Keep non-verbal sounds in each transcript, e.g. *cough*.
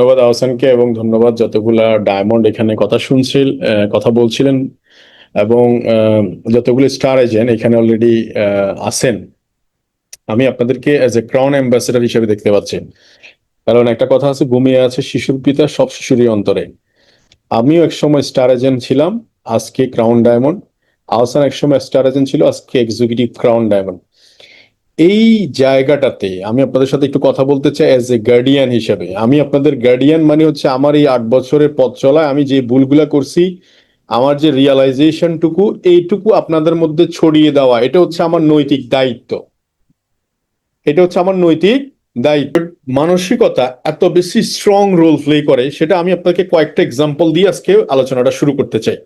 ধন্যবাদ আহসানকে এবং ধন্যবাদ যতগুলা ডায়মন্ড এখানে কথা শুনছিল কথা বলছিলেন এবং যতগুলো স্টার এজেন্ট এখানে অলরেডি আছেন। আমি আপনাদেরকে অ্যাজ এ ক্রাউন অ্যাম্বাসেডার হিসেবে দেখতে পাচ্ছি। কারণ একটা কথা আছে, ঘুমিয়ে আছে শিশুর পিতা, সব শিশুরই অন্তরে। আমিও একসময় স্টার এজেন্ট ছিলাম, আজকে ক্রাউন ডায়মন্ড আহসান একসময় স্টার এজেন্ট ছিল, আজকে এক্সিকিউটিভ ক্রাউন ডায়মন্ড এই জায়গাটাতে আমি আপনাদের সাথে একটু কথা বলতে চাই অ্যাজ এ গার্ডিয়ান হিসেবে। আমি আপনাদের গার্ডিয়ান মানে হচ্ছে আমার এই আট বছরের পথ চলায় আমি যে ভুলগুলা করছি, আমার যে রিয়ালাইজেশনটুকু এইটুকু আপনাদের মধ্যে ছড়িয়ে দেওয়া। এটা হচ্ছে আমার নৈতিক দায়িত্ব। এটা হচ্ছে আমার নৈতিক দায়িত্ব। মানসিকতা এত বেশি স্ট্রং রোল প্লে করে, সেটা আমি আপনাকে কয়েকটা এক্সাম্পল দিয়ে আজকে আলোচনাটা শুরু করতে চাই।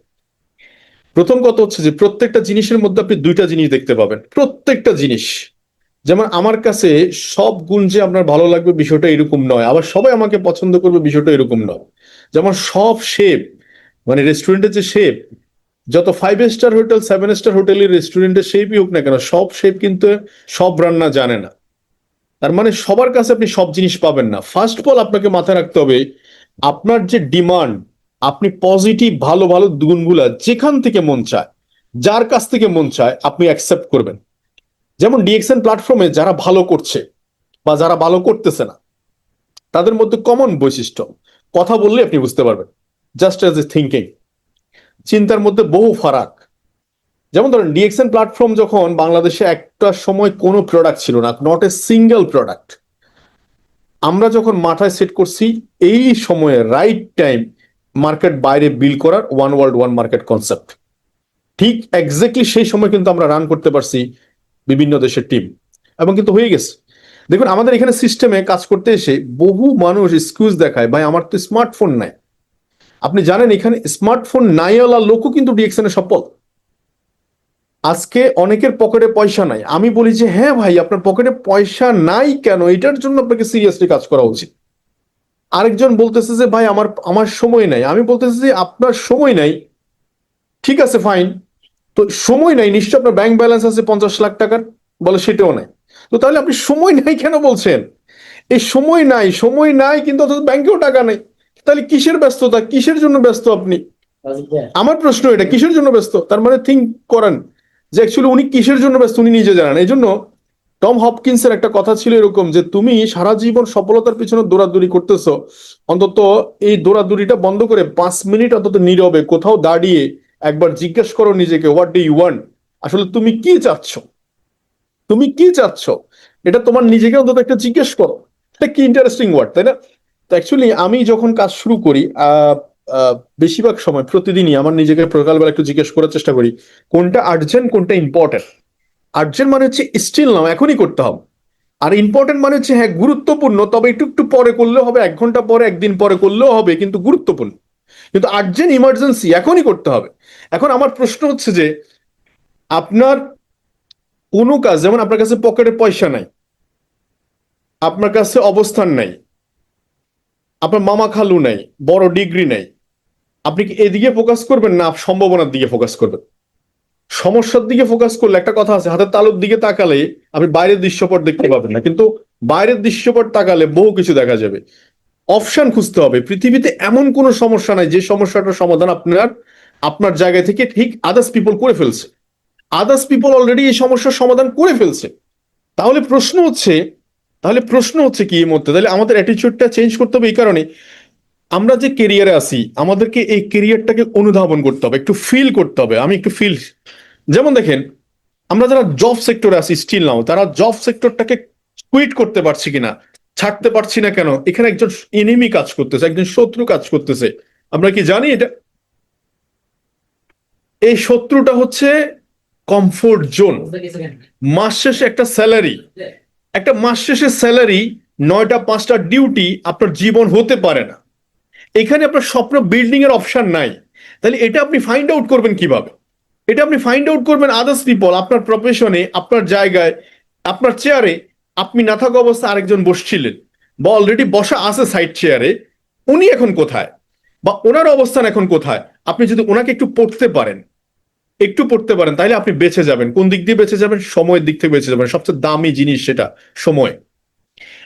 প্রথম কথা হচ্ছে যে প্রত্যেকটা জিনিসের মধ্যে আপনি দুইটা জিনিস দেখতে পাবেন। প্রত্যেকটা জিনিস। যেমন আমার কাছে সব গুণ যে আপনার ভালো লাগবে বিষয়টা এরকম নয়, আবার সবাই আমাকে পছন্দ করবে বিষয়টা এরকম নয়। যেমন সব শেপ মানে রেস্টুরেন্টের যে শেপ যত five star hotel seven star হোটেলের রেস্টুরেন্টের শেপই হোক না কেন, সব শেপ কিন্তু সব রান্না জানে না। তার মানে সবার কাছে আপনি সব জিনিস পাবেন না। ফার্স্ট অফ অল আপনাকে মাথায় রাখতে হবে, আপনার যে ডিমান্ড আপনি পজিটিভ ভালো ভালো গুণগুলা যেখান থেকে মন চায়, যার কাছ থেকে মন চায়, আপনি অ্যাকসেপ্ট করবেন। যেমন ডিএক্সএন প্ল্যাটফর্মে যারা ভালো করছে বা যারা ভালো করতেছে না, তাদের মধ্যে কমন বৈশিষ্ট্য। কথা বললে আপনি বুঝতে পারবেন। জাস্ট এজ এ থিঙ্কিং চিন্তার মধ্যে বহু ফারাক। যেমন ধরেন ডিএক্সএন প্ল্যাটফর্ম যখন বাংলাদেশে একটা সময় কোনো প্রোডাক্ট ছিল না নট এ সিঙ্গেল প্রোডাক্ট আমরা যখন মাথায় সেট করছি, এই সময়ে রাইট টাইম মার্কেট বাইরে বিল করার one world one market concept ঠিক এক্স্যাক্টলি সেই সময় কিন্তু আমরা রান করতে পারছি বিভিন্ন দেশের টিম এবং কিন্তু হয়ে গেছে। দেখুন, আমাদের এখানে সিস্টেমে কাজ করতে এসে বহু মানুষ এক্সকিউজ দেখায়, ভাই, আমার তো স্মার্টফোন নাই। আপনি জানেন, এখানে স্মার্টফোন নাইওয়ালা লোকও কিন্তু ডিএক্সএনে সফল। আজকে অনেকের পকেটে পয়সা নাই। আমি বলি যে হ্যাঁ ভাই, আপনার পকেটে পয়সা নাই কেন? এটার জন্য আপনাকে সিরিয়াসলি কাজ করা উচিত। আরেকজন বলতেছে যে, ভাই, আমার আমার সময় নাই। আমি বলতেছি যে, আপনার সময় নাই। ঠিক আছে ফাইন তো সময় নাই নিশ্চয় আপনার ব্যাংক ব্যালেন্স আছে পঞ্চাশ লাখ টাকার, বলে সেটাও নাই। তো তাহলে আপনি সময় নাই কেন বলছেন? এই সময় নাই সময় নাই কিন্তু অথচ ব্যাংকেও টাকা নেই। তাহলে কিসের ব্যস্ততা? কিসের জন্য ব্যস্ত আপনি? আমার প্রশ্ন এটা, কিসের জন্য ব্যস্ত? তার মানে থিঙ্ক করেন যে অ্যাকচুয়ালি উনি কিসের জন্য ব্যস্ত, উনি নিজে জানান। এই জন্য টম হপকিন্সের একটা কথা ছিল এরকম যে, তুমি সারা জীবন সফলতার পিছনে দৌড়াদৌড়ি করতেছো। অন্তত এই দৌড়াদৌড়িটা বন্ধ করে পাঁচ মিনিট অন্তত নীরবে, কোথাও দাঁড়িয়ে একবার জিজ্ঞেস করো নিজেকে হোয়াট ডু ইউ ওয়ান্ট আসলে তুমি কি চাচ্ছ? তুমি কি চাচ্ছ? এটা তোমার নিজেকে অন্তত একটা জিজ্ঞেস করো। এটা কি ইন্টারেস্টিং ওয়ার্ড তাই না? তো অ্যাকচুয়ালি আমি যখন কাজ শুরু করি বেশিরভাগ সময়, প্রতিদিনই আমার নিজেকে সকালবেলা একটু জিজ্ঞেস করার চেষ্টা করি, কোনটা আর্জেন্ট কোনটা ইম্পর্টেন্ট আর্জেন্ট মানে হচ্ছে স্টিল নাও, এখনই করতে হবে। আর ইম্পর্টেন্ট মানে হচ্ছে হ্যাঁ গুরুত্বপূর্ণ, তবে একটু একটু পরে করলেও হবে, এক ঘণ্টা পরে, একদিন পরে করলেও হবে, কিন্তু গুরুত্বপূর্ণ। কিন্তু আর্জেন্ট ইমার্জেন্সি এখনই করতে হবে। এখন আমার প্রশ্ন হচ্ছে যে, আপনার কোনো কাজ, যেমন আপনার কাছে পকেটে পয়সা নাই, আপনার কাছে অবস্থান নাই, আপনার মামা খালু নাই, বড় ডিগ্রি নাই, আপনি কি এদিকে ফোকাস করবেন না সম্ভাবনার দিকে ফোকাস করবেন? সমস্যার দিকে ফোকাস করলে একটা কথা আছে, হাতের তালুর দিকে তাকালে আপনি বাইরের দৃশ্যপট দেখতে পাবেন না, কিন্তু বাইরের দৃশ্যপট তাকালে বহু কিছু দেখা যাবে। অপশন খুঁজতে হবে, পৃথিবীতে এমন কোনো সমস্যা নাই, যে সমস্যাটার সমাধান আপনার আপনার জায়গা থেকে ঠিক আদার্স পিপল করে ফেলছে। আদার্স পিপল অলরেডি এই সমস্যার সমাধান করে ফেলছে। তাহলে প্রশ্ন হচ্ছে, তাহলে প্রশ্ন হচ্ছে কি এর মধ্যে তাহলে আমাদের অ্যাটিচিউডটা চেঞ্জ করতে হবে এই কারণে। আমরা যে কেরিয়ারে আসি আমাদেরকে এই কেরিয়ারটাকে অনুধাবন করতে হবে, একটু ফিল করতে হবে। আমি একটু ফিল যেমন দেখেন, আমরা যারা জব সেক্টরে আছি স্টিল নাও তারা জব সেক্টরটাকে কুইট করতে পারছি কিনা, ছাড়তে পারছি না কেন? এখানে একজন এনিমি কাজ করতেছে, একজন শত্রু কাজ করতেছে। আমরা কি জানি এটা? এই শত্রুটা হচ্ছে কমফোর্ট জোন মাস শেষে একটা স্যালারি একটা মাস শেষে স্যালারি নয়টা পাঁচটা ডিউটি আপনার জীবন হতে পারে না। এখানে আপনার স্বপ্ন বিল্ডিং এর অপশন নাই। তাহলে এটা আপনি ফাইন্ড আউট করবেন কীভাবে? এটা আপনি ফাইন্ড আউট করবেন আদার্স পিপল আপনার প্রফেশনে আপনার জায়গায় আপনার চেয়ারে আপনি না থাকা অবস্থা আরেকজন বসছিলেন বা অলরেডি বসা আছে সাইড চেয়ারে উনি এখন কোথায়? বা ওনার অবস্থান এখন কোথায়? আপনি যদি ওনাকে একটু পড়তে পারেন। একটু পড়তে পারেন তাহলে আপনি বেঁচে যাবেন। কোন দিক দিয়ে বেঁচে যাবেন? সময়ের দিক থেকে বেঁচে যাবেন। সবচেয়ে দামি জিনিস সেটা, সময়।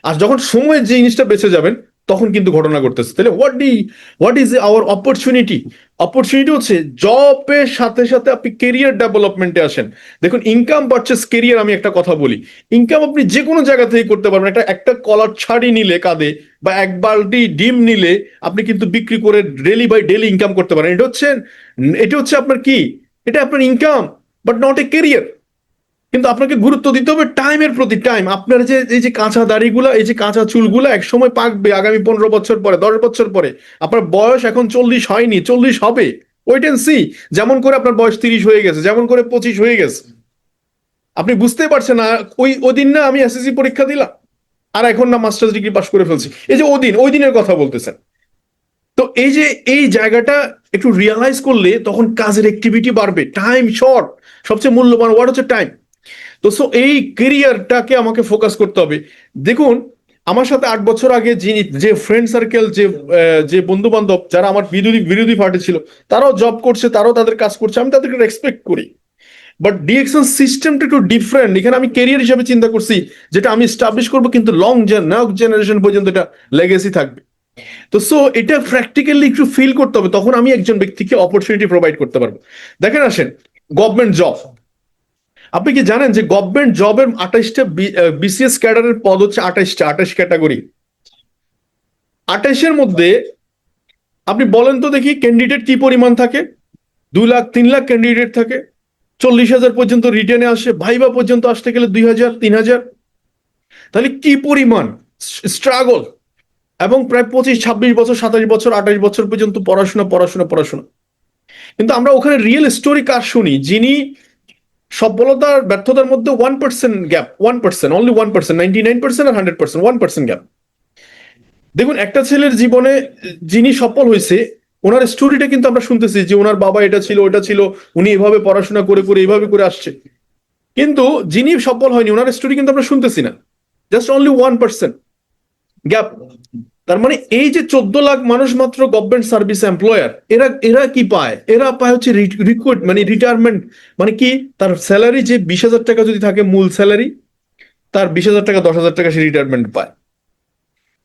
আর যখন সময়ের যে জিনিসটা বেঁচে যাবেন, তখন কিন্তু ঘটনা ঘটতেছে। তাহলে what the what is our opportunity opportunity হচ্ছে জবের সাথে সাথে আপনি কেরিয়ার ডেভেলপমেন্টে আসেন। দেখুন ইনকাম পারচেস কেরিয়ার আমি একটা কথা বলি। ইনকাম আপনি যে কোনো জায়গা থেকে করতে পারবেন। একটা একটা কলার ছাড়ি নিলে কাঁধে বা এক বালতি ডিম নিলে আপনি কিন্তু বিক্রি করে ডেলি বাই ডেলি ইনকাম করতে পারেন। এটা হচ্ছে এটা হচ্ছে আপনার কি? এটা আপনার income but not a career কিন্তু আপনাকে গুরুত্ব দিতে হবে টাইমের প্রতি টাইম আপনার যে, এই যে কাঁচা দাড়িগুলো, এই যে কাঁচা চুলগুলো এক সময় পাকবে আগামী পনেরো বছর পরে, দশ বছর পরে। আপনার বয়স এখন চল্লিশ হয়নি, চল্লিশ হবে। ওয়েট এন্ড সি যেমন করে আপনার বয়স তিরিশ হয়ে গেছে, যেমন করে পঁচিশ হয়ে গেছে। আপনি বুঝতে পারছেন না, ওই ওদিন না আমি এসএসসি পরীক্ষা দিলাম, আর এখন না মাস্টার্স ডিগ্রি পাস করে ফেলছি। এই যে ওদিন, ওই দিনের কথা বলতেছেন। তো এই যে এই জায়গাটা একটু রিয়ালাইজ করলে তখন কাজের অ্যাক্টিভিটি বাড়বে। টাইম শর্ট সবচেয়ে মূল্যবান ওয়ার্ড হচ্ছে টাইম তো সো এই কেরিয়ারটাকে আমাকে ফোকাস করতে হবে। দেখুন, আমার সাথে আট বছর আগে যিনি, যে ফ্রেন্ড সার্কেল যে যে বন্ধু বান্ধব যারা আমার বিরোধী বিরোধী পার্টি ছিল, তারাও জব করছে, তারাও তাদের কাজ করছে, আমি তাদেরকে রেসপেক্ট করি। বাট ডিএকশন সিস্টেমটা একটু ডিফারেন্ট এখানে আমি কেরিয়ার হিসেবে চিন্তা করছি, যেটা আমি স্টাবলিশ করব, কিন্তু লং নেক্সট জেনারেশন পর্যন্ত এটা লেগেসি থাকবে। তো সো এটা প্র্যাকটিক্যালি একটু ফিল করতে হবে, তখন আমি একজন ব্যক্তিকে অপরচুনিটি প্রোভাইড করতে পারব। দেখেন আসেন গভর্নমেন্ট জব আপনি কি জানেন যে গভর্নমেন্ট জবের আঠাইশটা বিসিএস ক্যাডারের পদ হচ্ছে আঠাইশটা আঠাইশ ক্যাটাগরি আঠাইশের মধ্যে আপনি বলেন তো দেখি ক্যান্ডিডেট কি পরিমাণ থাকে? দুই লাখ, তিন লাখ ক্যান্ডিডেট থাকে। চল্লিশ হাজার পর্যন্ত রিটার্নে আসে ভাইবা পর্যন্ত আসতে গেলে দুই হাজার, তিন হাজার। তাহলে কি পরিমাণ? স্ট্রাগল এবং প্রায় পঁচিশ, ছাব্বিশ বছর, সাতাশ বছর, আঠাশ বছর পর্যন্ত পড়াশোনা পড়াশোনা পড়াশোনা। কিন্তু আমরা ওখানে রিয়েল স্টোরি কার শুনি? যিনি সফলতার, ব্যর্থতার মধ্যে one percent gap one percent only one percent ninety nine percent আর hundred percent one percent gap দেখুন, একটা ছেলের জীবনে যিনি সফল হয়েছে, ওনার স্টোরিটা কিন্তু আমরা শুনতেছি যে ওনার বাবা এটা ছিল, ওটা ছিল, উনি এভাবে পড়াশোনা করে করে এইভাবে করে আসছে। কিন্তু যিনি সফল হয়নি, ওনার স্টোরি কিন্তু আমরা শুনতেছি না। Just only one percent gap. তার মানে এই যে চোদ্দ লাখ মানুষ মাত্র গভর্নমেন্ট সার্ভিস এমপ্লয়ার এরা এরা কি পায়? এরা পায় হচ্ছে রিক্রুট মানে রিটায়ারমেন্ট মানে কি? তার স্যালারি যে বিশ হাজার টাকা যদি থাকে মূল স্যালারি তার বিশ হাজার টাকা, দশ হাজার টাকা সে রিটায়ারমেন্ট পায়।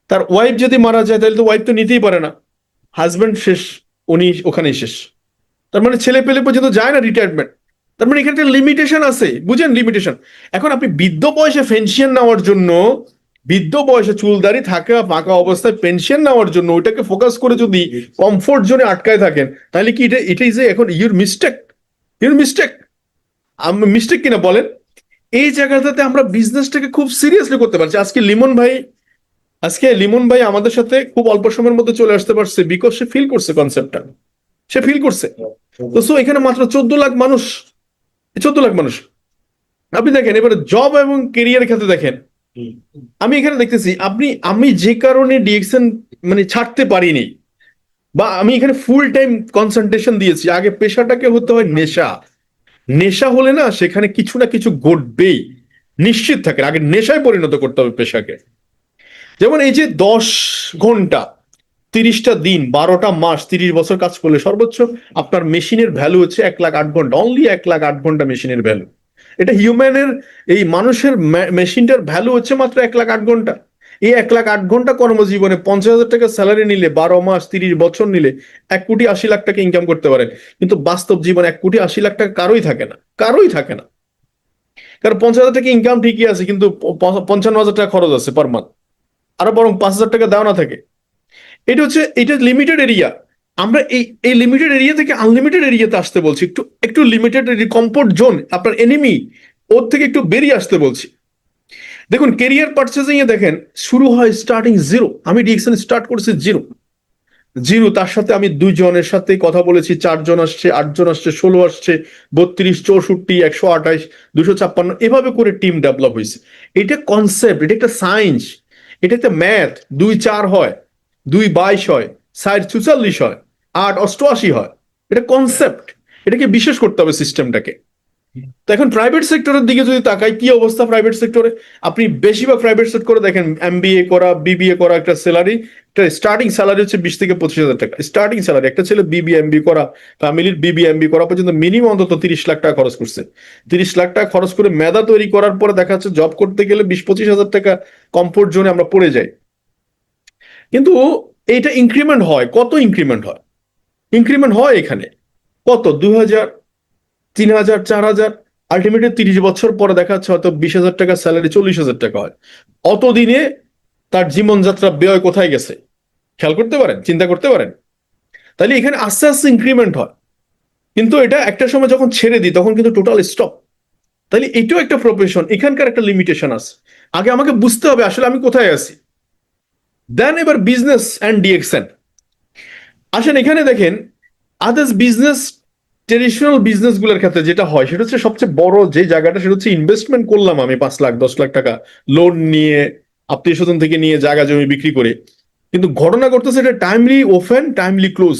তার ওয়াইফ যদি মারা যায়, তাহলে তো ওয়াইফ তো নিতেই পারে না। হাজবেন্ড শেষ, উনি ওখানেই শেষ। তার মানে ছেলে পেলে পর্যন্ত যায় না রিটায়ারমেন্ট তার মানে এখানে একটা লিমিটেশন আছে। বুঝেন লিমিটেশন এখন আপনি বৃদ্ধ বয়সে পেনশন নেওয়ার জন্য বৃদ্ধ বয়সে চুলদারি থাকা ফাঁকা অবস্থায় পেনশন নেওয়ার জন্য ওইটাকে ফোকাস করে যদি কমফোর্ট জোনে আটকায় থাকেন তাহলে কি এটা এটাই যে এখন your mistake your mistake mistake কিনা বলেন? এই জায়গাটাতে আমরা বিজনেসটাকে খুব সিরিয়াসলি করতে পারছি। আজকে লিমন ভাই আজকে লিমন ভাই আমাদের সাথে খুব অল্প সময়ের মধ্যে চলে আসতে পারছে বিকজ সে ফিল করছে কনসেপ্টটা সে ফিল করছে। তো সো এখানে মাত্র চোদ্দ লাখ মানুষ চোদ্দ লাখ মানুষ। আপনি দেখেন এবারে জব এবং কেরিয়ার ক্ষেত্রে দেখেন আমি এখানে দেখতেছি, আপনি, আমি যে কারণে ডিএকশন মানে ছাড়তে পারিনি, বা আমি এখানে ফুল টাইম কনসেন্ট্রেশন দিয়েছি, আগে পেশাটাকে হতে হয় নেশা। নেশা হলে না সেখানে কিছু না কিছু ঘটবেই, নিশ্চিত থাকে, আগে নেশায় পরিণত করতে হবে পেশাকে। যেমন এই যে দশ ঘণ্টা, তিরিশটা দিন, বারোটা মাস, তিরিশ বছর কাজ করলে সর্বোচ্চ আপনার মেশিনের ভ্যালু হচ্ছে এক লাখ আট ঘণ্টা অনলি এক লাখ আট ঘণ্টা মেশিনের ভ্যালু এটা হিউম্যানের এই মানুষের মেশিনটার ভ্যালু হচ্ছে মাত্র এক লাখ আট ঘণ্টা। এই এক লাখ আট ঘণ্টা কর্মজীবনে পঞ্চাশ হাজার টাকা স্যালারি নিলে বারো মাস, তিরিশ বছর নিলে এক কোটি আশি লাখ টাকা ইনকাম করতে পারেন। কিন্তু বাস্তব জীবনে এক কোটি আশি লাখ টাকা কারোই থাকে না, কারোই থাকে না। কারণ পঞ্চাশ হাজার টাকা ইনকাম ঠিকই আছে, কিন্তু পঞ্চান্ন হাজার টাকা খরচ আছে পার মান্থ আরও বরং পাঁচ হাজার টাকা দেওয়া না থাকে। এটা হচ্ছে, এটা লিমিটেড এরিয়া আমরা এই এই লিমিটেড এরিয়া থেকে আনলিমিটেড এরিয়াতে আসতে বলছি। একটু একটু লিমিটেড কমফোর্ট জোন আপনার এনিমি ওর থেকে একটু বেরিয়ে আসতে বলছি। দেখুন কেরিয়ার পারচেজিং এ দেখেন, শুরু হয় স্টার্টিং জিরো আমি ডিএকশন স্টার্ট করেছি জিরো জিরো তার সাথে আমি দুইজনের সাথে কথা বলেছি। চারজন আসছে, আটজন আসছে, ষোলো আসছে, বত্রিশ, চৌষট্টি, একশো আঠাশ, দুশো ছাপ্পান্ন, এভাবে করে টিম ডেভেলপ হয়েছে। এটা কনসেপ্ট এটা একটা সায়েন্স এটা একটা ম্যাথ দুই চার হয়, দুই বাইশ হয়। ষাট চুচাল্লিশ হয়, আট অষ্টআশি হয়। এটা কনসেপ্ট এটাকে বিশেষ করতে হবে সিস্টেমটাকে তো এখন প্রাইভেট সেক্টরের দিকে যদি তাকাই, কি অবস্থা প্রাইভেট সেক্টরে আপনি বেশিরভাগ প্রাইভেট সেক্টরে দেখেন এমবিএ করা বিবিএ করা একটা স্যালারি একটা স্টার্টিং স্যালারি হচ্ছে বিশ থেকে পঁচিশ হাজার টাকা। স্টার্টিং স্যালারি একটা ছেলে বিবি এমবি করা, ফ্যামিলির বিবি এমবি করা পর্যন্ত মিনিমাম অন্তত তিরিশ লাখ টাকা খরচ করছে। তিরিশ লাখ টাকা খরচ করে মেধা তৈরি করার পরে দেখা যাচ্ছে জব করতে গেলে বিশ পঁচিশ হাজার টাকা কমফোর্ট জোনে আমরা পড়ে যাই। কিন্তু এইটা ইনক্রিমেন্ট হয়। কত ইনক্রিমেন্ট হয়? ইনক্রিমেন্ট হয় এখানে। কত? দু হাজার তিন হাজার চার হাজার আলটিমেটলি তিরিশ বছর পরে দেখা যাচ্ছে হয়তো বিশ হাজার টাকা স্যালারি চল্লিশ হাজার টাকা হয়। অত দিনে তার জীবনযাত্রা ব্যয় কোথায় গেছে? খেয়াল করতে পারেন? চিন্তা করতে পারেন? তাহলে এখানে আস্তে আস্তে ইনক্রিমেন্ট হয়। কিন্তু এটা একটা সময় যখন ছেড়ে দিই, তখন কিন্তু টোটাল স্টপ তাহলে এটাও একটা প্রফেশন এখানকার একটা লিমিটেশন আছে। আগে আমাকে বুঝতে হবে আসলে আমি কোথায় আছি। দেন এবার বিজনেস অ্যান্ড ডিএক্সএন আসেন, এখানে দেখেন আদার্স বিজনেস ট্রেডিশনাল বিজনেসগুলোর ক্ষেত্রে যেটা হয়, সেটা হচ্ছে সবচেয়ে বড় যে জায়গাটা, সেটা হচ্ছে ইনভেস্টমেন্ট করলাম আমি পাঁচ লাখ, দশ লাখ টাকা লোন নিয়ে, আত্মীয় স্বজন থেকে নিয়ে জায়গা জমি বিক্রি করে। কিন্তু ঘটনা করতেছে এটা টাইমলি ওপেন টাইমলি ক্লোজ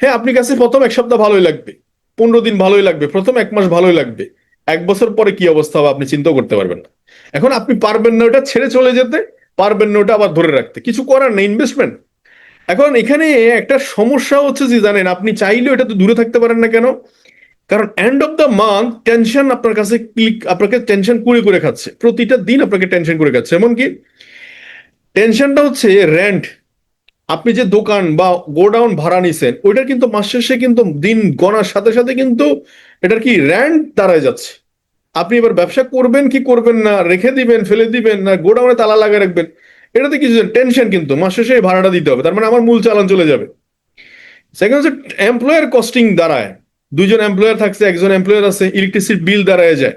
হ্যাঁ আপনি কাছে প্রথম এক সপ্তাহ ভালোই লাগবে, পনেরো দিন ভালোই লাগবে, প্রথম এক মাস ভালোই লাগবে, এক বছর পরে কি অবস্থা হবে আপনি চিন্তাও করতে পারবেন না। এখন আপনি পারবেন না ওটা ছেড়ে চলে যেতে পারবেন না, ওটা আবার ধরে রাখতে। কিছু করার নেই ইনভেস্টমেন্ট এখন এখানে একটা সমস্যা হচ্ছে যে, জানেন, আপনি চাইলেও এটা তো দূরে থাকতে পারেন না কেন? কারণ end of the month tension আপনার কাছে ক্লিক আপনাকে টেনশন করে করে খাচ্ছে। প্রতিটা দিন আপনাকে টেনশন করে খাচ্ছে। এমনকি টেনশনটা হচ্ছে রেন্ট আপনি যে দোকান বা গোডাউন ভাড়া নিছেন, ওইটার কিন্তু মাস শেষে কিন্তু দিন গণার সাথে সাথে কিন্তু এটার কি র্যান্ট দাঁড়ায় যাচ্ছে। আপনি এবার ব্যবসা করবেন, কি করবেন না, রেখে দিবেন, ফেলে দিবেন, না গোডাউনে তালা লাগিয়ে রাখবেন, এটাতে কিছু টেনশন কিন্তু। মাস শেষে ভাড়াটা দিতে হবে, তার মানে আমার মূল চালান চলে যাবে। সেকেন্ড হচ্ছে এমপ্লয়ার কস্টিং দাঁড়ায়। দুজন এমপ্লয়ার থাকছে, একজন এমপ্লয়ার আছে ইলেকট্রিসিটি বিল দাঁড়ায় যায়।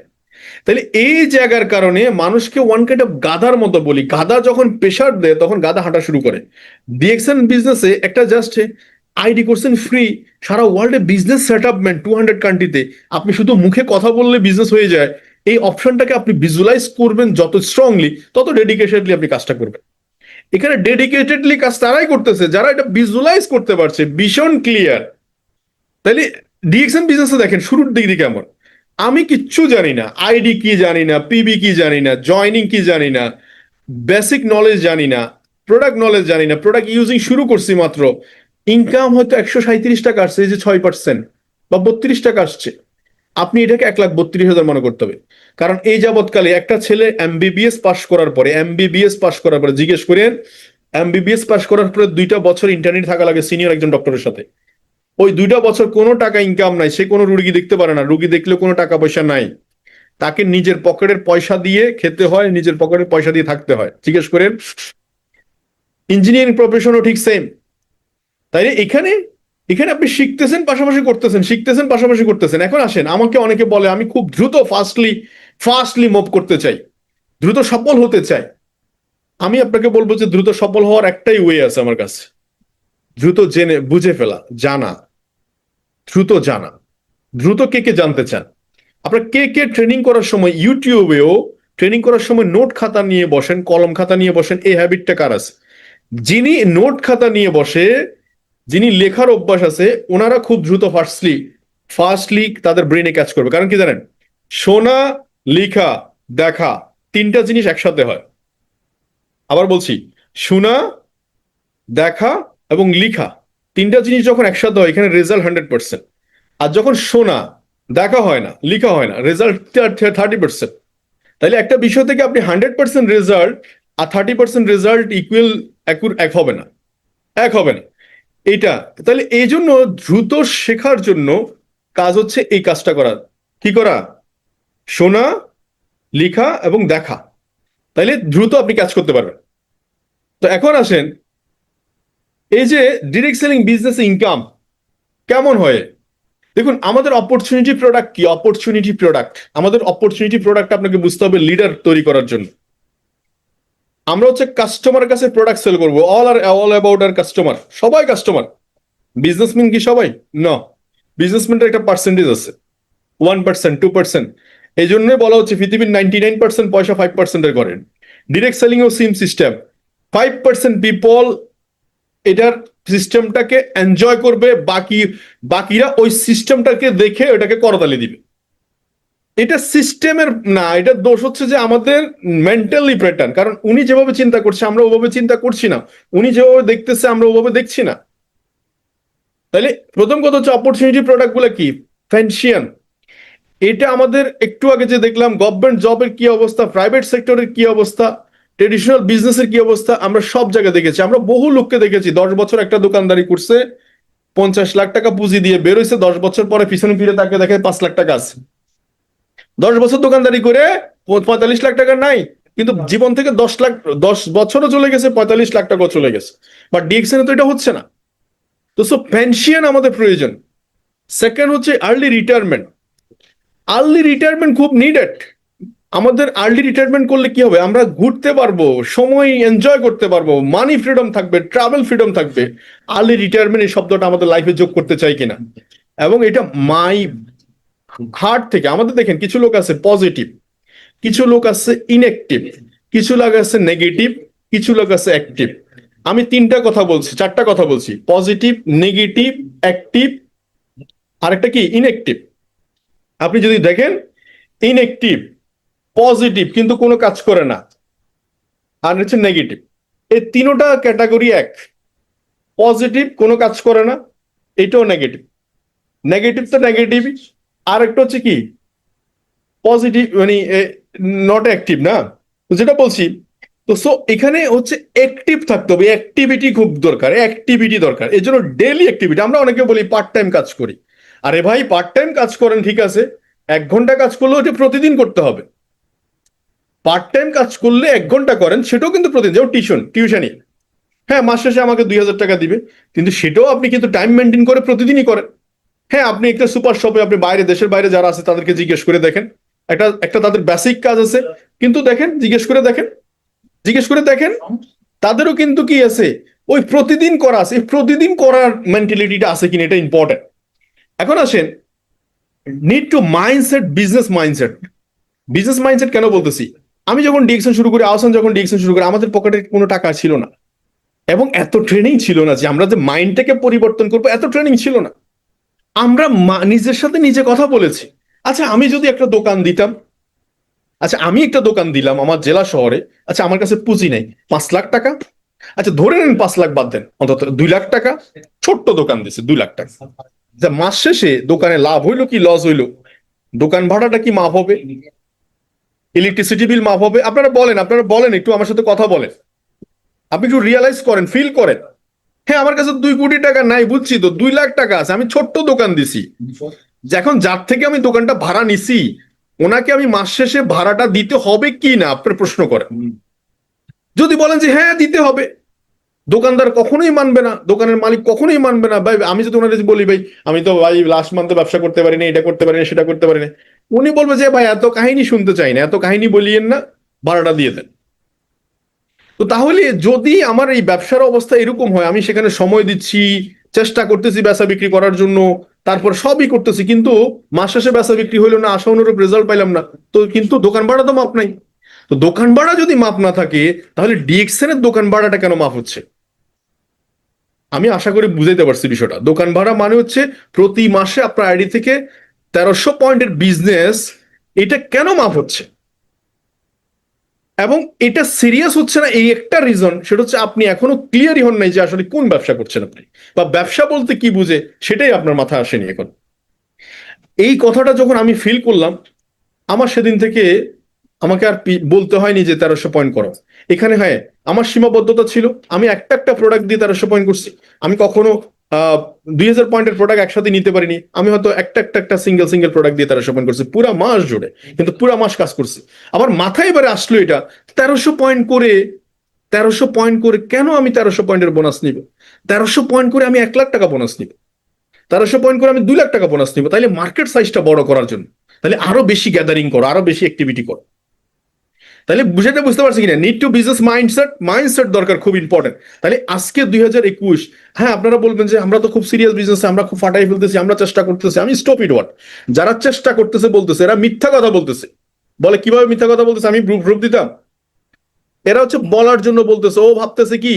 তাহলে এই জায়গার কারণে মানুষকে ওয়ান কাইন্ড অফ গাধার মতো বলি, গাধা যখন প্রেশার দেয়, তখন গাধা হাঁটা শুরু করে। ডিএক্সএন বিজনেসে একটা জাস্ট আইডি করছেন ফ্রি সারা ওয়ার্ল্ডে বিজনেস সেট আপমেন্ট টু হান্ড্রেড কান্ট্রিতে আপনি শুধু মুখে কথা বললে বিজনেস হয়ে যায়। এই অপশনটাকে আপনি ভিজুয়ালাইজ করবেন যত স্ট্রংলি তত ডেডিকেটেডলি আপনি কাজটা করবেন। এখানে ডেডিকেটেডলি কাজ তারাই করতেছে, যারা এটা ভিজুয়ালাইজ করতে পারছে, ভীষণ ক্লিয়ার তাহলে ডিএক্সএন বিজনেসে দেখেন, শুরুর দিক দিয়ে কেমন? আমি কিচ্ছু জানি না। আইডি কি জানি না পিবি কি জানি না জয়নিং কি জানি না বেসিক নলেজ জানি না প্রোডাক্ট নলেজ জানি না প্রোডাক্ট ইউজিং শুরু করছি মাত্র। ইনকাম হয়তো একশো সাঁত্রিশ টাকা আসছে, এই যে ছয় পার্সেন্ট বা বত্রিশ টাকা আসছে। আপনি এটাকে এক লাখ বত্রিশ হাজার মনে করতে হবে। কারণ এই যাবৎকালে একটা ছেলে এমবিবিএস পাশ করার পরে এমবিবিএস পাশ করার পরে, জিজ্ঞেস করেন এমবিবিএস পাশ করার পরে দুইটা বছর ইন্টারনেট থাকা লাগে সিনিয়র একজন ডক্টরের সাথে। ওই দুইটা বছর কোনো টাকা ইনকাম নাই, সে কোনো রুগী দেখতে পারে না, রুগী দেখলেও কোনো টাকা পয়সা নাই। তাকে নিজের পকেটের পয়সা দিয়ে খেতে হয়, নিজের পকেটের পয়সা দিয়ে থাকতে হয়। জিজ্ঞেস করেন ইঞ্জিনিয়ারিং প্রফেশনও ঠিক সেম তাইলে এখানে এখানে আপনি শিখতেছেন, পাশাপাশি করতেছেন, শিখতেছেন, পাশাপাশি করতেছেন। এখন আসেন, আমাকে অনেকে বলে, আমি খুব দ্রুত ফাস্টলি ফাস্টলি মুভ করতে চাই। দ্রুত সফল হতে চাই। আমি আপনাকে বলব যে, দ্রুত সফল হওয়ার একটাই ওয়ে আছে আমার কাছে। দ্রুত জেনে, বুঝে ফেলা, জানা। দ্রুত জানা। দ্রুত কে কে জানতে চান? আপনার কে কে ট্রেনিং করার সময় ইউটিউবেও ট্রেনিং করার সময় নোট খাতা নিয়ে বসেন কলম খাতা নিয়ে বসেন, এই হ্যাবিটটা কার আছে? যিনি নোট খাতা নিয়ে বসে যিনি লেখার অভ্যাস আছে, ওনারা খুব দ্রুত ফার্স্টলি ফার্স্টলি তাদের ব্রেনে ক্যাচ করবে। কারণ কি জানেন? শোনা, লেখা, দেখা তিনটা জিনিস একসাথে হয়। আবার বলছি, শোনা, দেখা এবং লিখা তিনটা জিনিস যখন একসাথে হয়, এখানে রেজাল্ট হান্ড্রেড পার্সেন্ট আর যখন শোনা, দেখা হয় না, লিখা হয় না রেজাল্ট থার্টি পার্সেন্ট তাহলে একটা বিষয় থেকে আপনি হান্ড্রেড পার্সেন্ট রেজাল্ট আর থার্টি পার্সেন্ট রেজাল্ট ইকুয়াল এক হবে না। এক হবে না। এটা তাহলে এই জন্য দ্রুত শেখার জন্য কাজ হচ্ছে এই কাজটা করা। কি করা? শোনা, লিখা এবং দেখা। তাইলে দ্রুত আপনি কাজ করতে পারবেন। তো এখন আসেন, এই যে ডিরেক্ট সেলিং বিজনেস ইনকাম কেমন হয়? দেখুন, আমাদের অপরচুনিটি প্রোডাক্ট কি? অপরচুনিটি প্রোডাক্ট আমাদের অপরচুনিটি প্রোডাক্ট আপনাকে বুঝতে হবে লিডার তৈরি করার জন্য। আমরা হচ্ছে কাস্টমারের কাছে প্রোডাক্ট সেল করব। অল আর অল অ্যাবাউট আর কাস্টমার সবাই কাস্টমার বিজনেসম্যান কি সবাই? ন বিজনেসম্যানের একটা পার্সেন্টেজ আছে। ওয়ান পার্সেন্ট টু পার্সেন্ট এই জন্যই বলা হচ্ছে পৃথিবীর নাইনটি নাইন পার্সেন্ট পয়সা ফাইভ পার্সেন্টের করেন ডিরেক্ট সেলিং ও সিম সিস্টেম ফাইভ পার্সেন্ট পিপল এটার সিস্টেমটাকে এনজয় করবে, বাকি, বাকিরা ওই সিস্টেমটাকে দেখে ওটাকে করতালি দিবে। এটা সিস্টেমের, না এটা দোষ হচ্ছে যে আমাদের মেন্টালি প্যাটার্ন কারণ উনি যেভাবে চিন্তা করছে, আমরা ওভাবে চিন্তা করছি না। উনি যেভাবে দেখতেছে, আমরা ওভাবে দেখছি না। তাহলে প্রথম কথা হচ্ছে অপরচুনিটি প্রোডাক্টগুলো কি? ফ্যান্সিয়ান এটা আমাদের একটু আগে যে দেখলাম গভর্নমেন্ট জবের কি অবস্থা প্রাইভেট সেক্টরের কি অবস্থা ট্রেডিশনাল বিজনেসের কি অবস্থা, আমরা সব জায়গায় দেখেছি। আমরা বহু লোককে দেখেছি, দশ বছর একটা দোকানদারি করছে, পঞ্চাশ লাখ টাকা পুঁজি দিয়ে বেরোইছে দশ বছর পরে পিছনে ফিরে তাকে দেখে পাঁচ লাখ টাকা আছে। দশ বছর দোকানদারি করে পঁয়তাল্লিশ লাখ টাকা নাই কিন্তু জীবন থেকে দশ লাখ দশ বছরও চলে গেছে পঁয়তাল্লিশ লাখ টাকা চলে গেছে। বাট ডিএক্সএন তো এটা হচ্ছে না। তো সো পেনশন আমাদের প্রয়োজন। সেকেন্ড হচ্ছে আর্লি রিটায়ারমেন্ট আর্লি রিটায়ারমেন্ট খুব নিডেড আমাদের আর্লি রিটায়ারমেন্ট করলে কি হবে? আমরা ঘুরতে পারব সময় এনজয় করতে পারব মানি ফ্রিডম থাকবে ট্রাভেল ফ্রিডম থাকবে। আর্লি রিটায়ারমেন্ট এই শব্দটা আমাদের লাইফে যোগ করতে চাই কিনা? এবং এটা মাই হার্ট থেকে, আমাদের দেখেন কিছু লোক আছে পজিটিভ কিছু লোক আছে ইনঅ্যাক্টিভ কিছু লোক আছে নেগেটিভ কিছু লোক আছে অ্যাক্টিভ আমি তিনটা কথা বলছি, চারটা কথা বলছি। পজিটিভ নেগেটিভ অ্যাক্টিভ আরেকটা কি? ইনঅ্যাক্টিভ আপনি যদি দেখেন ইনঅ্যাক্টিভ পজিটিভ কিন্তু কোনো কাজ করে না। আর হচ্ছে নেগেটিভ এই তিনোটা ক্যাটাগরি এক। পজিটিভ কোনো কাজ করে না, এটাও নেগেটিভ নেগেটিভ তো নেগেটিভ আর একটা হচ্ছে কি? পজিটিভ মানে নট অ্যাক্টিভ না? যেটা বলছি, তো সো এখানে হচ্ছে অ্যাক্টিভ থাকতে হবে। অ্যাক্টিভিটি খুব দরকার অ্যাক্টিভিটি দরকার। এই জন্য ডেলি অ্যাক্টিভিটি আমরা অনেকে বলি পার্ট টাইম কাজ করি। আরে ভাই পার্ট টাইম কাজ করেন, ঠিক আছে। এক ঘণ্টা কাজ করলেও ওটা প্রতিদিন করতে হবে। পার্ট টাইম কাজ করলে এক ঘণ্টা করেন, সেটাও কিন্তু প্রতিদিন। যেমন টিউশন টিউশনই হ্যাঁ মাস শেষে আমাকে দুই হাজার টাকা দিবে। কিন্তু সেটাও আপনি কিন্তু টাইম মেনটেন করে প্রতিদিনই করেন। হ্যাঁ আপনি একটা সুপার শপে আপনি বাইরে, দেশের বাইরে যারা আছে তাদেরকে জিজ্ঞেস করে দেখেন। একটা একটা তাদের বেসিক কাজ আছে। কিন্তু দেখেন, জিজ্ঞেস করে দেখেন, জিজ্ঞেস করে দেখেন, তাদেরও কিন্তু কি আছে? ওই প্রতিদিন করা আছে। প্রতিদিন করার মেন্টালিটিটা আছে কিনা এটা ইম্পর্টেন্ট এখন আসেন need to mindset business mindset business mindset কেন বলতেছি? আমি যখন ডিএকশন শুরু করি, আহসান যখন ডিএকশন শুরু করি, আমাদের পকেটে কোনো টাকা ছিল না। এবং এত ট্রেনিং ছিল না যে আমরা যে মাইন্ডটাকে পরিবর্তন করব, এত ট্রেনিং ছিল না। আমরা নিজের সাথে নিজে কথা বলেছি। আচ্ছা আমি যদি একটা দোকান দিতাম আচ্ছা আমি একটা দোকান দিলাম আমার জেলা শহরে আচ্ছা আমার কাছে পুঁজি নেই, পাঁচ লাখ টাকা? আচ্ছা ধরে নেন পাঁচ লাখ বাদ দেন, অন্তত দুই লাখ টাকা, ছোট্ট দোকান দিছে দুই লাখ টাকা। আচ্ছা মাস শেষে দোকানে লাভ হইল কি লস হইল? দোকান ভাড়াটা কি মাফ হবে? ইলেকট্রিসিটি বিল মাফ হবে? আপনারা বলেন আপনারা বলেন, একটু আমার সাথে কথা বলেন। আপনি একটু রিয়েলাইজ করেন ফিল করেন। হ্যাঁ আমার কাছে দুই কোটি টাকা নাই বুঝছি তো দুই লাখ টাকা আছে আমি ছোট্ট দোকান দিছি। এখন যার থেকে আমি দোকানটা ভাড়া নিছি ওনাকে আমি মাস শেষে ভাড়াটা দিতে হবে কি না আপনার প্রশ্ন করেন। যদি বলেন যে হ্যাঁ দিতে হবে দোকানদার কখনোই মানবে না দোকানের মালিক কখনোই মানবে না ভাই আমি যদি ওনার বলি ভাই আমি তো ভাই লাস্ট মান্থে ব্যবসা করতে পারি না এটা করতে পারি না সেটা করতে পারি না উনি বলবে যে ভাই এত কাহিনী শুনতে চাই না এত কাহিনী বলিয়েন না ভাড়াটা দিয়ে দেন। তো তাহলে যদি আমার এই ব্যবসার অবস্থা এরকম হয়, আমি সেখানে সময় দিচ্ছি, চেষ্টা করতেছি বেচা বিক্রি করার জন্য, তারপর সবই করতেছি, কিন্তু মাস শেষে বেচা বিক্রি হইল না, আশা অনুরূপ রেজাল্ট পাইলাম না, তো কিন্তু দোকান ভাড়া তো মাপ নাই। তো দোকান ভাড়া যদি মাপ না থাকে, তাহলে ডিএক্সএন এর দোকান ভাড়াটা কেন মাপ হচ্ছে? আমি আশা করি বুঝাইতে পারছি বিষয়টা। দোকান ভাড়া মানে হচ্ছে প্রতি মাসে আপনার আইডি থেকে তেরোশো পয়েন্টের বিজনেস এটা কেন মাপ হচ্ছে? এবং এটা সিরিয়াস হচ্ছে না, এই একটা রিজন সেটা হচ্ছে আপনি এখনও ক্লিয়ারই হন নাই যে আসলে কোন ব্যবসা করছেন আপনি। বা ব্যবসা বলতে কি বুঝে, সেটাই আপনার মাথায় আসেনি এখন। এই কথাটা যখন আমি ফিল করলাম, আমার সেদিন থেকে আমাকে আর বলতে হয়নি যে তেরোশো পয়েন্ট করো। এখানে হ্যাঁ আমার সীমাবদ্ধতা ছিল, আমি একটা একটা প্রোডাক্ট দিয়ে তেরোশো পয়েন্ট করছি। আমি কখনো দুই হাজার পয়েন্টের প্রোডাক্ট একসাথে নিতে পারিনি। আমি হয়তো একটা একটা একটা সিঙ্গেল সিঙ্গেল প্রোডাক্ট দিয়ে তেরোশো পয়েন্ট করছি। পুরা মাস জুড়ে, কিন্তু পুরা মাস কাজ করছি। আমার মাথায় এবারে আসলো এটা, তেরোশো পয়েন্ট করে, তেরোশো পয়েন্ট করে কেন আমি তেরোশো পয়েন্টের বোনাস নিব? তেরোশো পয়েন্ট করে আমি এক লাখ টাকা বোনাস নিব। তেরোশো পয়েন্ট করে আমি দুই লাখ টাকা বোনাস নিব। তাহলে মার্কেট সাইজটা বড় করার জন্য। তাহলে আরও বেশি গ্যাদারিং করো, আরও বেশি অ্যাক্টিভিটি করো। তাহলে বুঝাতে বুঝতে পারছি কিনা? Need to business mindset mindset দরকার খুব ইম্পর্টেন্ট তাহলে আজকে দুই হাজার একুশ হ্যাঁ আপনারা বলবেন যে আমরা তো খুব সিরিয়াস বিজনেস আমরা খুব ফাটাই ফেলতেছি, আমরা চেষ্টা করতেছি। আমি স্টপ ইট ওয়াট যারা চেষ্টা করতেছে বলতেছে, এরা মিথ্যা কথা বলতেছে। বলে কীভাবে মিথ্যা কথা বলতেছে? আমি গ্রুপ প্রুফ দিতাম। এরা হচ্ছে বলার জন্য বলতেছে, ও, ভাবতেছে কি?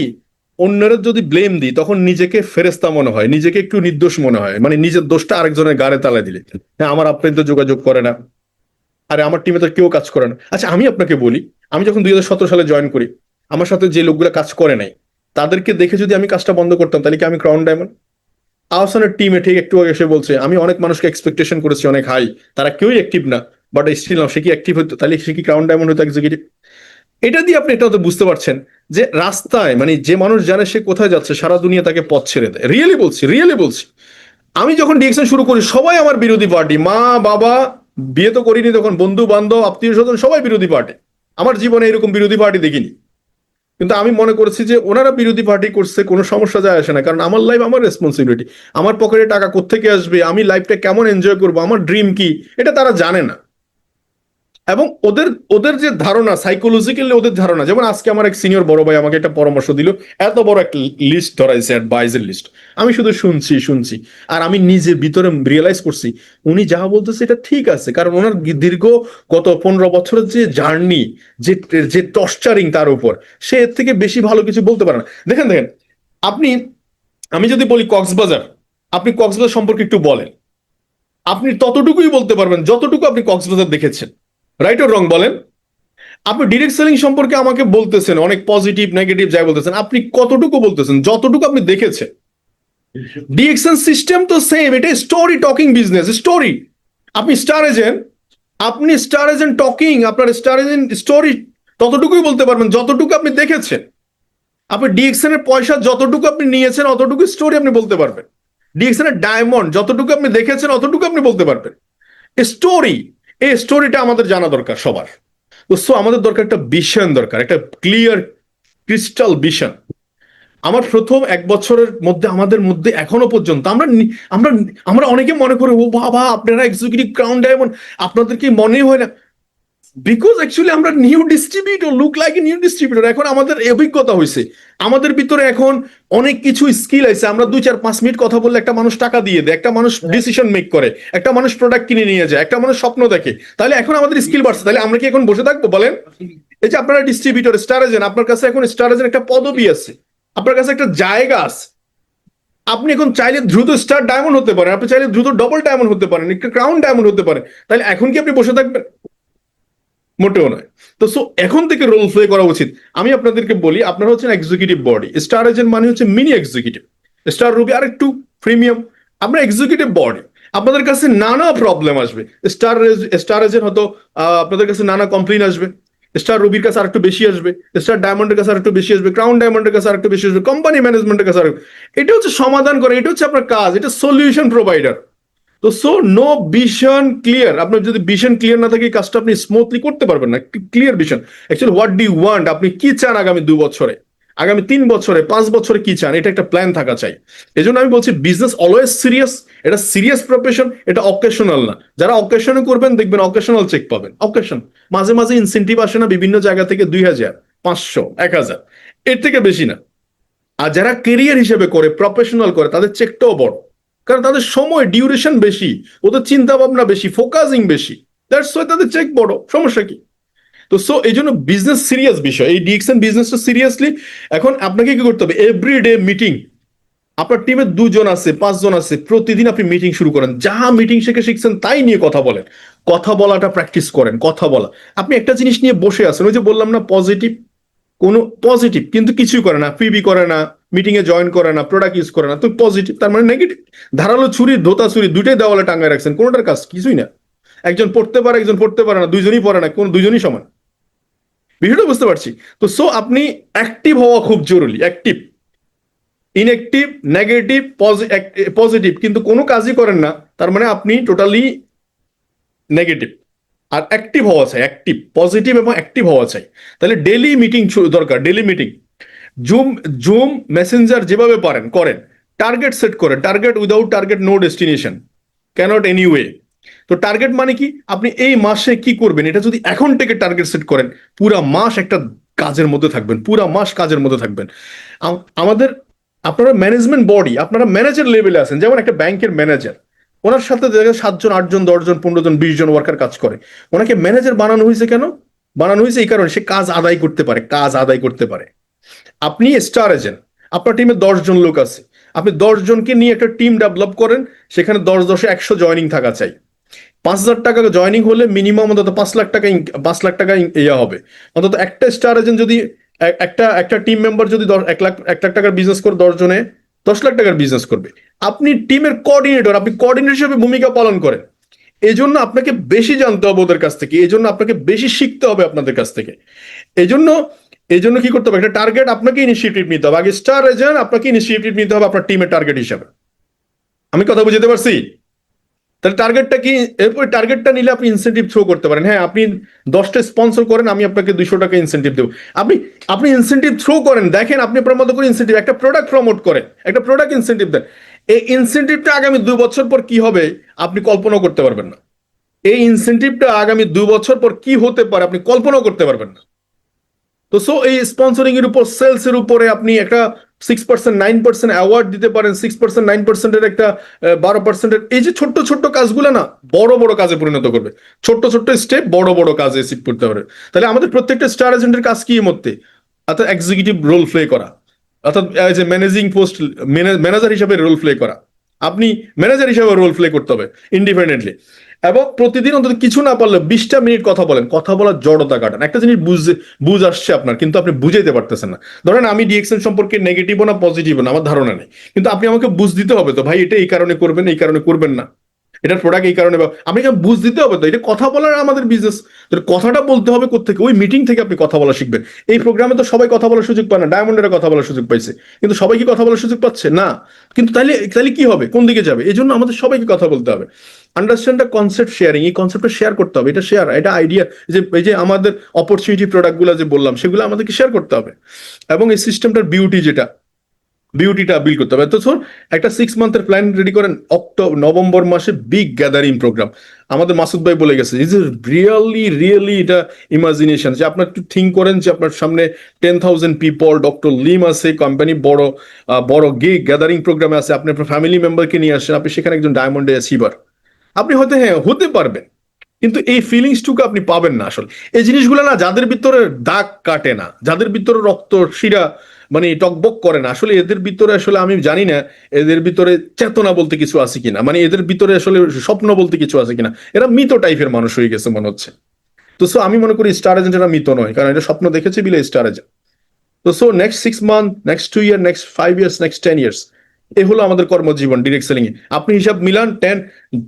অন্যের যদি ব্লেম দিই, তখন নিজেকে ফেরেস্তা মনে হয়, নিজেকে একটু নির্দোষ মনে হয়। মানে নিজের দোষটা আরেকজনের গাড়ে তালা দিলে। হ্যাঁ আমার আপনি তো যোগাযোগ করে না। আরে আমার টিমে তো কেউ কাজ করে না। আচ্ছা আমি আপনাকে বলি, আমি যখন দুই সালে জয়েন করি, আমার সাথে যে লোকগুলো কাজ করে নাই, তাদেরকে দেখে যদি আমি কাজটা বন্ধ করতাম, তাহলে কি আমি ক্রাউন ডায়মন্ড আহসানের টিমে ঠিক একটু আগে এসে বলছে, আমি অনেক মানুষকে এক্সপেকটেশন করেছি, অনেক হাই তারা কেউই অ্যাক্টিভ না বাট স্টিল সে কি অ্যাক্টিভ হতো তাহলে সে কি ক্রাউন ডায়মন্ড হতো এক্সিকিউটিভ এটা দিয়ে আপনি এটা বুঝতে পারছেন যে রাস্তায় মানে যে মানুষ জানে সে কোথায় যাচ্ছে, সারা দুনিয়া তাকে পথ ছেড়ে দেয়। রিয়েলি বলছি রিয়েলি বলছি। আমি যখন ডিএকশন শুরু করি, সবাই আমার বিরোধী পার্টি মা, বাবা বিয়ে তো করিনি তখন বন্ধু, বান্ধব, আত্মীয় স্বজন, সবাই বিরোধী পার্টি আমার জীবনে এরকম বিরোধী পার্টি দেখিনি। কিন্তু আমি মনে করছি যে ওনারা বিরোধী পার্টি করছে, কোনো সমস্যা যায় আসে না। কারণ আমার লাইফ আমার রেসপন্সিবিলিটি আমার পকেটে টাকা কোত্থেকে আসবে? আমি লাইফটা কেমন এনজয় করব? আমার ড্রিম কি? এটা তারা জানে না। এবং ওদের ওদের যে ধারণা সাইকোলজিক্যালি ওদের ধারণা, যেমন আজকে আমার এক সিনিয়র বড় ভাই আমাকে একটা পরামর্শ দিল, এত বড় একটা লিস্ট ধরাইছে অ্যাডভাইজের লিস্ট আমি শুধু শুনছি শুনছি। আর আমি নিজে ভিতরে রিয়েলাইজ করছি, উনি যা বলতেছে এটা ঠিক আছে, কারণ ওনার দীর্ঘ গত পনেরো বছরের যে জার্নি যে যে টর্চারিং তার উপর, সে এর থেকে বেশি ভালো কিছু বলতে পারে না। দেখেন দেখেন, আপনি, আমি যদি বলি কক্সবাজার, আপনি কক্সবাজার সম্পর্কে একটু বলেন। আপনি ততটুকুই বলতে পারবেন, যতটুকু আপনি কক্সবাজার দেখেছেন। রাইট ওর রং বলেন? আপনি ডিরেক্ট সেলিং সম্পর্কে আমাকে বলতেছেন, অনেক পজিটিভ নেগেটিভ যাই বলতেছেন, আপনি কতটুকু বলতেছেন? যতটুকু আপনি দেখেছেন। ডিএকশন সিস্টেম তো সেম এটা স্টোরি টকিং বিজনেস স্টোরি আপনি স্টার এজেন্ট আপনি স্টার এজেন্ট টকিং আপনার স্টার এজেন্ট স্টোরি ততটুকুই বলতে পারবেন, যতটুকু আপনি দেখেছেন। আপনি ডিএকশন এর পয়সা যতটুকু আপনি নিয়েছেন অতটুকু স্টোরি আপনি বলতে পারবেন। ডিএকশন এর ডায়মন্ড যতটুকু আপনি দেখেছেন, অতটুকু আপনি বলতে পারবেন। স্টোরি এই স্টোরিটা আমাদের জানা দরকার সবার। সো আমাদের দরকার একটা ভিশন দরকার, একটা ক্লিয়ার ক্রিস্টাল ভিশন আমার প্রথম এক বছরের মধ্যে, আমাদের মধ্যে এখনও পর্যন্ত আমরা আমরা আমরা অনেকে মনে করি, ও বাবা, আপনারা এক্সিকিউটিভ ক্রাউন ডায়মন্ড আপনাদের কি মনে হয় না? বিকজ অ্যাকচুয়ালি আমরা new distributor look like new distributor এখন আমাদের অভিজ্ঞতা হয়েছে আমাদের ভিতরে এখন অনেক কিছু স্কিল আছে। আমরা দুই চার পাঁচ মিনিট কথা বললে একটা মানুষ টাকা দিয়ে দেয় একটা মানুষ ডিসিশন মেক করে একটা মানুষ প্রোডাক্ট কিনে নিয়ে যায় একটা মানুষ স্বপ্ন দেখে। তাহলে এখন আমাদের স্কিল বাড়ছে। তাহলে আমরা কি এখন বসে থাকব? বলেন। এই যে আপনারা ডিস্ট্রিবিউটর স্টার এজেন্ট আপনার কাছে এখন স্টার এজেন্ট একটা পদবি আছে। আপনার কাছে একটা জায়গা আছে। আপনি এখন চাইলে দ্রুত স্টার ডায়মন্ড হতে পারেন। আপনি চাইলে দ্রুত ডবল ডায়মন্ড হতে পারেন একটা ক্রাউন ডায়মন্ড হতে পারেন তাহলে এখন কি আপনি বসে থাকবেন? মোটেও নয়। তো সো এখন থেকে রোল প্লে করা উচিত। আমি আপনাদেরকে বলি, আপনারা হচ্ছেন এক্সিকিউটিভ বডি স্টার এজেন্ট মানে হচ্ছে মিনি এক্সিকিউটিভ স্টার রুবি আর একটু প্রিমিয়াম আমরা এক্সিকিউটিভ বডি আপনাদের কাছে নানা প্রবলেম আসবে। স্টার স্টার এজেন্ট হয়তো আপনাদের কাছে নানা কমপ্লেন আসবে। স্টার রুবির কাছে আর একটু বেশি আসবে। স্টার ডায়মন্ডের কাছে আর একটু বেশি আসবে। ক্রাউন ডায়মন্ডের কাছে আর একটু বেশি আসবে। কোম্পানি ম্যানেজমেন্টের কাছে আর এটা হচ্ছে সমাধান করে। এটা হচ্ছে আপনার কাজ। এটা সলিউশন প্রোভাইডার তো সো নো ভিশন ক্লিয়ার আপনার যদি ভিশন ক্লিয়ার না থাকে কাজটা আপনি স্মুথলি করতে পারবেন না। Clear vision actually what do want আপনি কি চান আগামী দু বছরে? আগামী তিন বছরে, পাঁচ বছরে কি চান? এটা একটা প্ল্যান থাকা চাই। এই আমি বলছি বিজনেস অলওয়েজ সিরিয়াস এটা সিরিয়াস প্রফেশন এটা অকেশনাল না। যারা অকেশনে করবেন, দেখবেন অকেশনাল চেক পাবেন। অকেশন মাঝে মাঝে ইনসেন্টিভ আসে না বিভিন্ন জায়গা থেকে দুই হাজার, পাঁচশো, এক হাজার। এর থেকে বেশি না। আর যারা কেরিয়ার হিসেবে করে প্রফেশনাল করে, তাদের চেকটাও বড়। কারণ তাদের সময় ডিউরেশন বেশি, ওদের চিন্তা ভাবনা বেশি ফোকাসিং বেশি। দ্যাটস ওয়াই তাদের চেক বড়, সমস্যা কি? তো সো এই জন্য বিজনেস সিরিয়াস বিষয়। এই ডিএক্সএন বিজনেসটা সিরিয়াসলি এখন আপনাকে কি করতে হবে? এভরি ডে মিটিং আপনার টিমে দুজন আছে, পাঁচজন আছে, প্রতিদিন আপনি মিটিং শুরু করেন। যা মিটিং শিখে শিখছেন তাই নিয়ে কথা বলেন। কথা বলাটা প্র্যাকটিস করেন, কথা বলা। আপনি একটা জিনিস নিয়ে বসে আছেন, ওই যে বললাম না পজিটিভ কোনো পজিটিভ কিন্তু কিছুই করে না। পিবি করে না মিটিং এ জয়েন করে না প্রোডাক্ট ইউজ করে না, তো পজিটিভ তার মানে নেগেটিভ ধারালো ছুরি, ধোতা ছুরি দুইটাই দেওয়ালে টাঙ্গায় রাখছেন, কোনোটার কাজ কিছুই না। একজন পড়তে পারে, একজন পড়তে পারে না, দুইজনই পড়ে না, কোন দুইজনই সমান। বিষয়টা বুঝতে পারছি। তো সো আপনি অ্যাক্টিভ হওয়া খুব জরুরি অ্যাক্টিভ ইনঅ্যাক্টিভ নেগেটিভ পজিটিভ কিন্তু কোনো কাজই করেন না, তার মানে আপনি টোটালি নেগেটিভ আর অ্যাক্টিভ হওয়া চাই অ্যাক্টিভ পজিটিভ এবং অ্যাক্টিভ হওয়া চাই। তাহলে ডেলি মিটিং দরকার daily meeting zoom zoom messenger যেভাবে পারেন, করেন। টার্গেট সেট করেন target without target no destination can't any way তো টার্গেট মানে কি? আপনি এই মাসে কি করবেন? এটা যদি এখন থেকে টার্গেট সেট করেন, পুরা মাস একটা কাজের মধ্যে থাকবেন, পুরা মাস কাজের মধ্যে থাকবেন। আমাদের, আপনারা ম্যানেজমেন্ট বডি আপনারা ম্যানেজার লেভেলে আছেন, যেমন একটা ব্যাংকের ম্যানেজার ওনার সাথে দেখা সাতজন, আটজন, দশজন পনেরো জন বিশ জন ওয়ার্কার কাজ করে। ওনাকে ম্যানেজার বানানো হয়েছে কেন? বানানো হয়েছে এই কারণে সে কাজ আদায় করতে পারে, কাজ আদায় করতে পারে। আপনি স্টার এজেন্ট আপনার টিমে জন লোক আছে। আপনি জনকে নিয়ে একটা টিম ডেভেলপ করেন, সেখানে দশ দশে একশো জয়নিং থাকা চাই। পাঁচ হাজার টাকা জয়নিং হলে মিনিমাম অন্তত পাঁচ লাখ টাকা পাঁচ লাখ টাকা ইয়ে হবে। অন্তত একটা স্টার এজেন্ট যদি একটা একটা টিম মেম্বার যদি এক লাখ এক লাখ টাকার বিজনেস করে দশ জনে দশ লাখ টাকার বিজনেস করবে। আপনি টিমের কোঅর্ডিনেটর আপনি কোঅর্ডিনেটর হিসেবে ভূমিকা পালন করেন। এই জন্য আপনাকে বেশি জানতে হবে ওদের কাছ থেকে এই জন্য আপনাকে বেশি শিখতে হবে আপনাদের কাছ থেকে। এই জন্য এই জন্য কি করতে হবে? একটা টার্গেট আপনাকে ইনিশিয়েটিভ নিতে হবে। আগে স্টার এজেন্ট আপনাকে ইনিশিয়েটিভ নিতে হবে আপনার টিমের টার্গেট হিসাবে। আমি কথা বুঝতে পারছি? তাহলে টার্গেটটা কি? এরপর টার্গেটটা নিলে আপনি ইনসেন্টিভ থ্রো করতে পারেন। হ্যাঁ আপনি দশটা স্পন্সর করেন, আমি আপনাকে দুইশো টাকা ইনসেন্টিভ দেবো। আপনি আপনি ইনসেন্টিভ থ্রো করেন, দেখেন আপনি আপনার মতো করে ইনসেন্টিভ একটা প্রোডাক্ট প্রমোট করেন, একটা প্রোডাক্ট ইনসেন্টিভ দেন। এই ইনসেন্টিভটা আগামী দুই বছর পর কি হবে, আপনি কল্পনা করতে পারবেন না। এই ইনসেন্টিভটা আগামী দুই বছর পর কি হতে পারে, আপনি কল্পনাও করতে পারবেন না। তো সো এই স্পন্সরিং এর উপর সেলস এর উপরে আপনি একটা six percent nine percent award দিতে পারেন সিক্স পার্সেন্ট নাইন পার্সেন্টের একটা বারো পার্সেন্টের এই যে ছোট্ট ছোট্ট কাজগুলো না, বড় বড় কাজে পরিণত করবে। ছোট্ট ছোট্ট স্টেপ বড় বড় কাজে সিট করতে পারে তাহলে আমাদের প্রত্যেকটা স্টার এজেন্টের কাজ কি মধ্যে? অর্থাৎ এক্সিকিউটিভ রোল প্লে করা। অর্থাৎ ম্যানেজিং পোস্ট ম্যানেজার হিসাবে রোল প্লে করা। আপনি ম্যানেজার হিসেবে রোল প্লে করতে হবে ইন্ডিপেন্ডেন্টলি এবং প্রতিদিন অন্তত কিছু না পারলে বিশটা মিনিট কথা বলেন, কথা বলার জড়তা কাটান। একটা জিনিস বুঝে, বুঝ আসছে আপনার, কিন্তু আপনি বুঝাইতে পারতেছেন না। ধরেন আমি ডিএক্সএন সম্পর্কে নেগেটিভও না পজিটিভও না, আমার ধারণা নেই। কিন্তু আপনি আমাকে বুঝ দিতে হবে তো, ভাই, এটা এই কারণে করবেন, এই কারণে করবেন না। এটার প্রোডাক্ট এই কারণে বা- আপনি বুঝ দিতে হবে তো, এটা কথা বলার আমাদের বিজনেস কথাটা বলতে হবে কোথেকে ওই মিটিং থেকে আপনি কথা বলা শিখবেন। এই প্রোগ্রামে তো সবাই কথা বলার সুযোগ পায় না ডায়মন্ডের কথা বলার সুযোগ পাইছে। কিন্তু সবাই কি কথা বলার সুযোগ পাচ্ছে? না। কিন্তু তাহলে তাহলে কি হবে? কোন দিকে যাবে? এই জন্য আমাদের সবাইকে কথা বলতে হবে। আন্ডারস্ট্যান্ড দ্য কনসেপ্ট শেয়ারিং এই কনসেপ্টটা শেয়ার করতে হবে। এটা শেয়ার এটা আইডিয়া যে, এই যে আমাদের অপরচুনিটি প্রোডাক্টগুলো যে বললাম, সেগুলো আমাদেরকে শেয়ার করতে হবে। এবং এই সিস্টেমটার বিউটি যেটা বিউটিটা বিল করতে হবে। তো ধর একটা সিক্স মান্থের প্ল্যান রেডি করেন অক্টোবর নভেম্বর মাসে বিগ গ্যাদারিং প্রোগ্রাম আমাদের মাসুদ ভাই বলে গেছে ইজ রিয়েলি রিয়েলি এটা ইমাজিনেশন যে আপনার একটু থিঙ্ক করেন যে আপনার সামনে ten thousand people doctor Lim আছে কোম্পানি বড় বড় গে গ্যাদারিং প্রোগ্রামে আছে, আপনি আপনার ফ্যামিলি মেম্বারকে নিয়ে আসেন, আপনি সেখানে একজন ডায়মন্ডে অ্যাচিভার আপনি হয়তো হ্যাঁ হতে পারবেন, কিন্তু এই ফিলিংসটুকু আপনি পাবেন না আসলে। এই জিনিসগুলো না, যাদের ভিতরে দাগ কাটে না, যাদের ভিতরে রক্ত শিরা মানে টকবক করে না। আসলে এদের ভিতরে আসলে আমি জানি না এদের ভিতরে চেতনা বলতে কিছু আছে কিনা। মানে এদের ভিতরে আসলে স্বপ্ন বলতে কিছু আছে কিনা। এরা মৃত টাইপের মানুষ হয়ে গেছে মনে হচ্ছে। তো সো আমি মনে করি স্টার এজেন্ট এরা মৃত নয়। কারণ এটা স্বপ্ন দেখেছে বিলে স্টার এজেন্ট তো so next six month next two year next five years next ten years এ হলো আমাদের কর্মজীবন ডিরেক্ট সেলিং এ। আপনি হিসাব Milan ten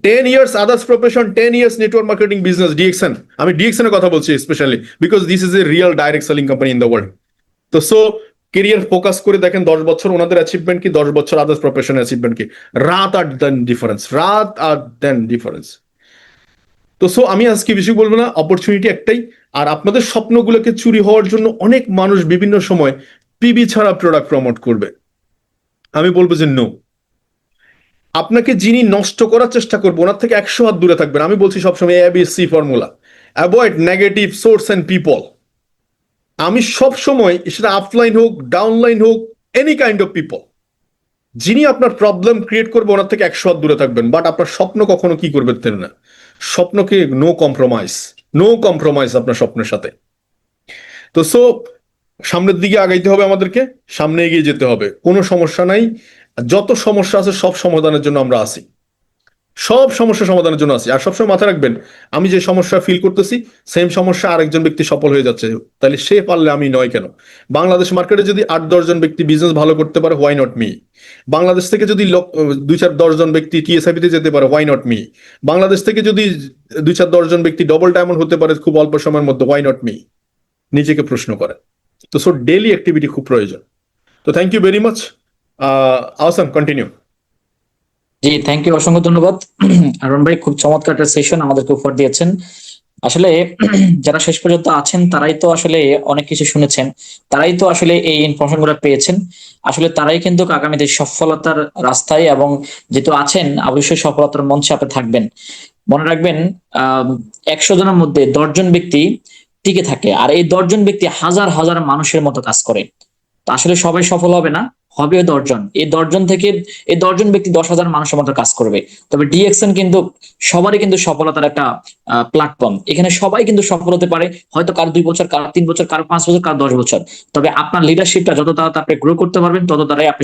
ten years others profession ten years network marketing business DXN আমি ডিএক্সএন এর কথা বলছি specially because this is a real direct selling company in the world তো সো কেরিয়ার ফোকাস করে দেখেন দশ বছর ওনাদের অ্যাচিভমেন্ট কি, দশ বছর আদার্স প্রফেশন অ্যাচিভমেন্ট কি? রাত আর দেন ডিফারেন্স রাত আর দেন ডিফারেন্স তো সো আমি আজকে বেশি বলব না অপরচুনিটি একটাই। আর আপনাদের স্বপ্নগুলোকে চুরি হওয়ার জন্য অনেক মানুষ বিভিন্ন সময় পিবি ছাড়া প্রোডাক্ট প্রমোট করবে। আমি বলব যে নো আপনাকে যিনি নষ্ট করার চেষ্টা করবে, ওনার থেকে একশো হাত দূরে থাকবেন। আমি বলছি সবসময় ABC formula avoid negative source and people আমি সব সময় সেটা আপলাইন হোক ডাউনলাইন হোক এনি কাইন্ড অফ পিপল যিনি আপনার প্রবলেম ক্রিয়েট করবে, ওনার থেকে একশো হাত দূরে থাকবেন। বাট আপনার স্বপ্ন কখনো কি করবে তেন না। স্বপ্নকে নো কম্প্রোমাইজ নো কম্প্রোমাইজ আপনার স্বপ্নের সাথে। তো সো সামনের দিকে আগাইতে হবে আমাদেরকে, সামনে এগিয়ে যেতে হবে। কোনো সমস্যা নাই। যত সমস্যা আছে সব সমাধানের জন্য আমরা আসি সব সমস্যা সমাধানের জন্য আসি আর সবসময় মাথায় রাখবেন, আমি যে সমস্যা ফিল করতেছি সেম সমস্যা আরেকজন ব্যক্তি সফল হয়ে যাচ্ছে। তাহলে সে পারলে আমি নয় কেন? বাংলাদেশ মার্কেটে যদি আট দশজন ব্যক্তি বিজনেস ভালো করতে পারে হোয়াই নট মি বাংলাদেশ থেকে যদি দুই চার দশজন ব্যক্তি টিএসআইপি তে যেতে পারে হোয়াই নট মি বাংলাদেশ থেকে যদি দুই চার দশজন ব্যক্তি ডবল ডায়মন্ড হতে পারে, খুব অল্প সময়ের মধ্যে হোয়াই নট মি নিজেকে প্রশ্ন করে তো সো ডেলি অ্যাক্টিভিটি খুব প্রয়োজন। তো থ্যাংক ইউ ভেরি মাচ আসাম কন্টিনিউ জি থ্যাংক ইউ অসংখ্য ধন্যবাদ। *clears throat* আরুণ ভাই, খুব চমৎকার একটা সেশন আমাদেরকে উপহার দিয়েছেন। আসলে *clears throat* যারা শেষ পর্যন্ত আছেন, তারাই তো আসলে অনেক কিছু শুনেছেন। তারাই তো আসলে এই ইনফরমেশনগুলো পেয়েছেন। আসলে তারাই কিন্তু আগামীতে সফলতার রাস্তায় এবং যেহেতু আছেন, অবশ্যই সফলতার মঞ্চে আপনি থাকবেন। মনে রাখবেন, আহ, একশো জনের মধ্যে দশজন ব্যক্তি টিকে থাকে। আর এই দশজন ব্যক্তি হাজার হাজার মানুষের মতো কাজ করে। তো আসলে সবাই সফল হবে না। হবে দশজন। এই দশজন থেকে এই দশজন ব্যক্তি দশ হাজার মানুষের মতো কাজ করবে। তবে ডিএক্সএন কিন্তু সবারই কিন্তু সফলতার একটা প্ল্যাটফর্ম এখানে সবাই কিন্তু সফল হতে পারে, হয়তো কার দুই বছর, কার তিন বছর, কার পাঁচ বছর, কার দশ বছর। তবে আপনার লিডারশিপটা যত তাড়াতাড়ি আপনি গ্রো করতে পারবেন, তত তাড়াতাড়ি আপনি